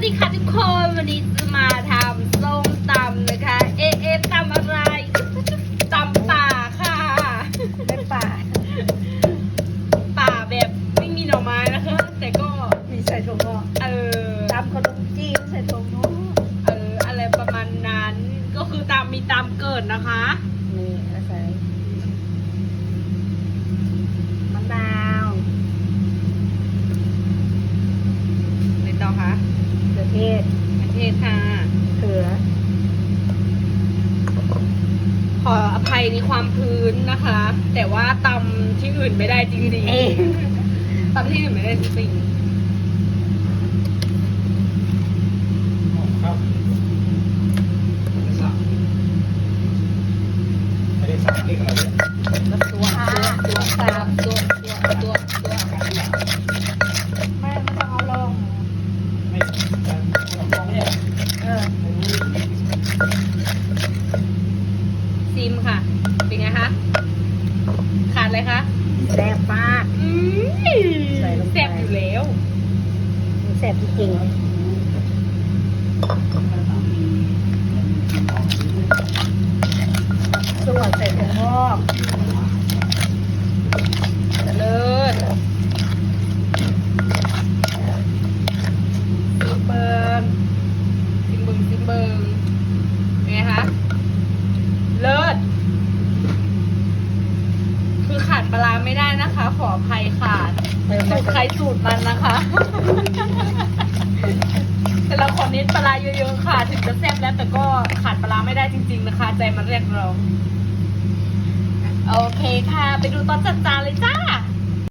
สวัสดีค่ะทุกคนวันนี้จะมาทำส้มตำนะคะ เอะเอะตำอะไรตำป่าค่ะเป็นป่า ป่าแบบไม่มีหน่อไม้นะคะ แต่ก็มีใส่ถั่วงอกเออตำขนมจีนใส่ถั่วงอกเอออะไรประมาณนั้น ก็คือตามมีตามเกิดนะคะนี่แล้วใส่มะนาว ในต่อคะ เกลือเทศประเทศค่ะเกลือ ขออภัยในความพื้นนะคะ แต่ว่าตำที่อื่นไม่ได้จริงเอ๊ะ ๆตำที่อื่นไม่ได้จริงครับไม่ได้สั่งเรียกอะไรเนี่ยแล้วตัวตัวๆตัวตัวตามตัวตัวตัวตัว ไม่ไม่ต้องเอาลง ไม่มองเนี่ย เออ ซิมค่ะ เป็นไงคะ ขาดอะไรคะแซ่บมากอืมใส่ลงไป แซ่บอยู่แล้วมันแซ่บจริงๆส่วนใส่ถั่วงอก เลิศซิมเบิงซิมเบิงซิมเบิงเป็นไงคะ เลิศ คือขาด ปลาไม่ได้นะคะ ขออภัยขาดสูตรใครสูตรมันนะคะ แต่เราขอเน้นปลาร้าเยอะๆค่ะ ถึงจะแซ่บแล้วแต่ก็ขาดปลาร้าไม่ได้จริงๆนะคะ ใจมันเรียกร้องโอเคค่ะ ไปดูตอนจัดจานเลยจ้า